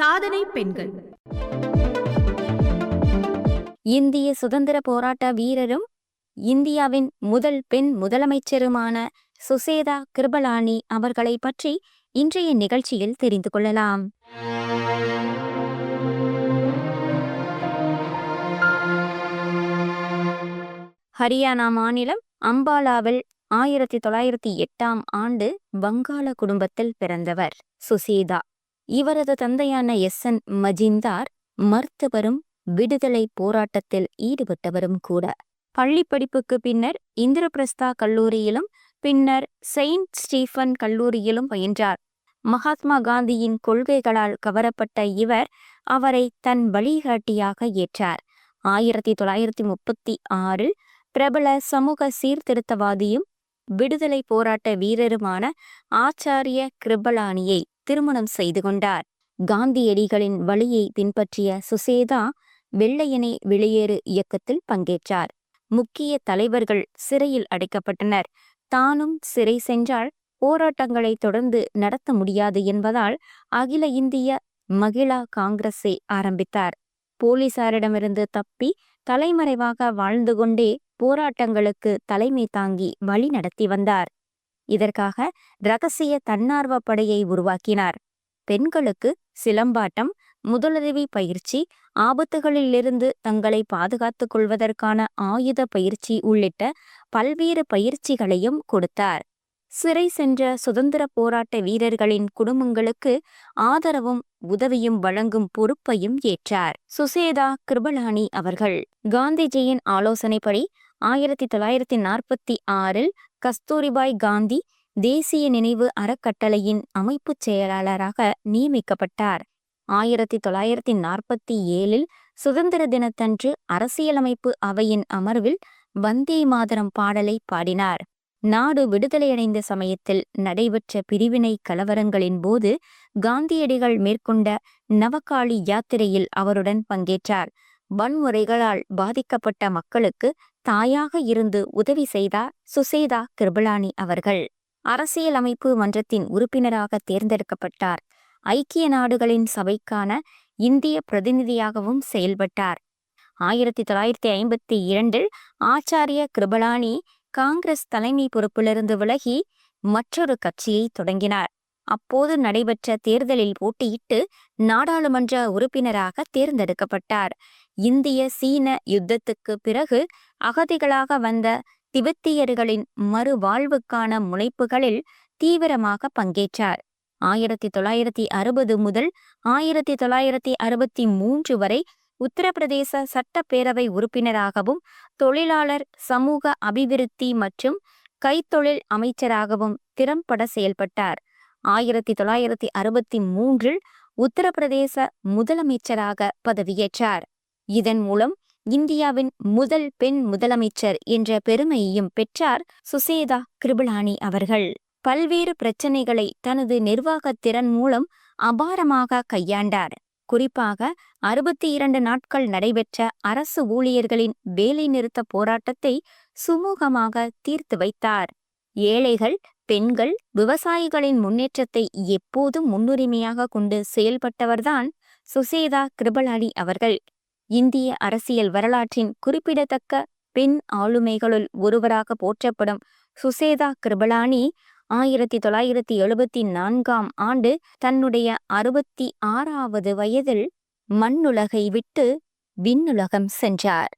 சாதனை பெண்கள். இந்திய சுதந்திர போராட்ட வீரரும் இந்தியாவின் முதல் பெண் முதலமைச்சருமான சுசேதா கிருபலானி அவர்களை பற்றி இன்றைய நிகழ்ச்சியில் தெரிந்து கொள்ளலாம். ஹரியானா மாநிலம் அம்பாலாவில் ஆயிரத்தி தொள்ளாயிரத்தி எட்டாம் ஆண்டு வங்காள குடும்பத்தில் பிறந்தவர் சுசேதா. இவரது தந்தையான எஸ். என். மஜிந்தார் மருத்துவரும் விடுதலை போராட்டத்தில் ஈடுபட்டவரும் கூட. பள்ளி படிப்புக்கு பின்னர் இந்திரபிரஸ்தா கல்லூரியிலும் பின்னர் செயின்ட் ஸ்டீஃபன் கல்லூரியிலும் பயின்றார். மகாத்மா காந்தியின் கொள்கைகளால் கவரப்பட்ட இவர் அவரை தன் வழிகாட்டியாக ஏற்றார். ஆயிரத்தி தொள்ளாயிரத்தி முப்பத்தி ஆறில் பிரபல சமூக சீர்திருத்தவாதியும் விடுதலை போராட்ட வீரருமான ஆச்சாரிய கிருபலானியை திருமணம் செய்து கொண்டார். காந்தியடிகளின் வழியை பின்பற்றிய சுசேதா வெள்ளையனே வெளியேறு இயக்கத்தில் பங்கேற்றார். முக்கிய தலைவர்கள் சிறையில் அடைக்கப்பட்டனர். தானும் சிறை சென்றால் போராட்டங்களை தொடர்ந்து நடத்த முடியாது என்பதால் அகில இந்திய மகிழா காங்கிரஸை ஆரம்பித்தார். போலீசாரிடமிருந்து தப்பி தலைமறைவாக வாழ்ந்து கொண்டே போராட்டங்களுக்கு தலைமை தாங்கி வழி நடத்தி வந்தார். இதற்காக ரகசிய தன்னார்வ படையை உருவாக்கினார். பெண்களுக்கு சிலம்பாட்டம் முதலுதவி பயிற்சி ஆபத்துகளிலிருந்து தங்களை பாதுகாத்துக் கொள்வதற்கான ஆயுத பயிற்சி உள்ளிட்ட பல்வேறு பயிற்சிகளையும் கொடுத்தார். சிறை சென்ற சுதந்திர போராட்ட வீரர்களின் குடும்பங்களுக்கு ஆதரவும் உதவியும் வழங்கும் பொறுப்பையும் ஏற்றார். சுசேதா கிருபலானி அவர்கள். காந்திஜியின் ஆலோசனைப்படி ஆயிரத்தி தொள்ளாயிரத்தி நாற்பத்தி ஆறில் கஸ்தூரிபாய் காந்தி தேசிய நினைவு அறக்கட்டளையின் அமைப்புச் செயலாளராக நியமிக்கப்பட்டார். ஆயிரத்தி தொள்ளாயிரத்தி நாற்பத்தி ஏழில் சுதந்திர தினத்தன்று அரசியலமைப்பு அவையின் அமர்வில் வந்தே மாதரம் பாடலை பாடினார். நாடு விடுதலையடைந்த சமயத்தில் நடைபெற்ற பிரிவினை கலவரங்களின் போது காந்தியடிகள் மேற்கொண்ட நவகாளி யாத்திரையில் அவருடன் பங்கேற்றார். வன்முறைகளால் பாதிக்கப்பட்ட மக்களுக்கு தாயாக இருந்து உதவி செய்தார் சுசேதா கிருபலானி அவர்கள். அரசியலமைப்பு மன்றத்தின் உறுப்பினராக தேர்ந்தெடுக்கப்பட்டார். ஐக்கிய நாடுகளின் சபைக்கான இந்திய பிரதிநிதியாகவும் செயல்பட்டார். ஆயிரத்தி தொள்ளாயிரத்தி ஐம்பத்தி இரண்டில் ஆச்சாரிய கிருபலானி காங்கிரஸ் தலைமை பொறுப்பிலிருந்து விலகி மற்றொரு கட்சியை தொடங்கினார். அப்போது நடைபெற்ற தேர்தலில் போட்டியிட்டு நாடாளுமன்ற உறுப்பினராக தேர்ந்தெடுக்கப்பட்டார். இந்திய சீன யுத்தத்துக்கு பிறகு அகதிகளாக வந்த திபெத்தியர்களின் மறுவாழ்வுக்கான முனைப்புகளில் தீவிரமாக பங்கேற்றார். ஆயிரத்தி தொள்ளாயிரத்தி அறுபது முதல் ஆயிரத்தி தொள்ளாயிரத்தி அறுபத்தி மூன்று வரை உத்தரப்பிரதேச சட்டப்பேரவை உறுப்பினராகவும் தொழிலாளர் சமூக அபிவிருத்தி மற்றும் கைத்தொழில் அமைச்சராகவும் திறம்பட செயல்பட்டார். ஆயிரத்தி தொள்ளாயிரத்தி அறுபத்தி மூன்றில் உத்தரப்பிரதேச முதலமைச்சராக பதவியேற்றார். இதன் மூலம் இந்தியாவின் முதல் பெண் முதலமைச்சர் என்ற பெருமையையும் பெற்றார் சுசேதா கிருபலானி அவர்கள். பல்வேறு பிரச்சனைகளை தனது நிர்வாகத் திறன் மூலம் அபாரமாக கையாண்டார். குறிப்பாக அறுபத்தி இரண்டு நாட்கள் நடைபெற்ற அரசு ஊழியர்களின் வேலைநிறுத்த போராட்டத்தை சுமூகமாக தீர்த்து வைத்தார். ஏழைகள் பெண்கள் விவசாயிகளின் முன்னேற்றத்தை எப்போதும் முன்னுரிமையாக கொண்டு செயல்பட்டவர்தான் சுசேதா கிருபலாடி அவர்கள். இந்திய அரசியல் வரலாற்றின் குறிப்பிடத்தக்க பெண் ஆளுமைகளுள் ஒருவராக போற்றப்படும் சுசேதா கிருபலானி ஆயிரத்தி தொள்ளாயிரத்தி எழுபத்தி நான்காம் ஆண்டு தன்னுடைய அறுபத்தி ஆறாவது வயதில் மண்ணுலகை விட்டு விண்ணுலகம் சென்றார்.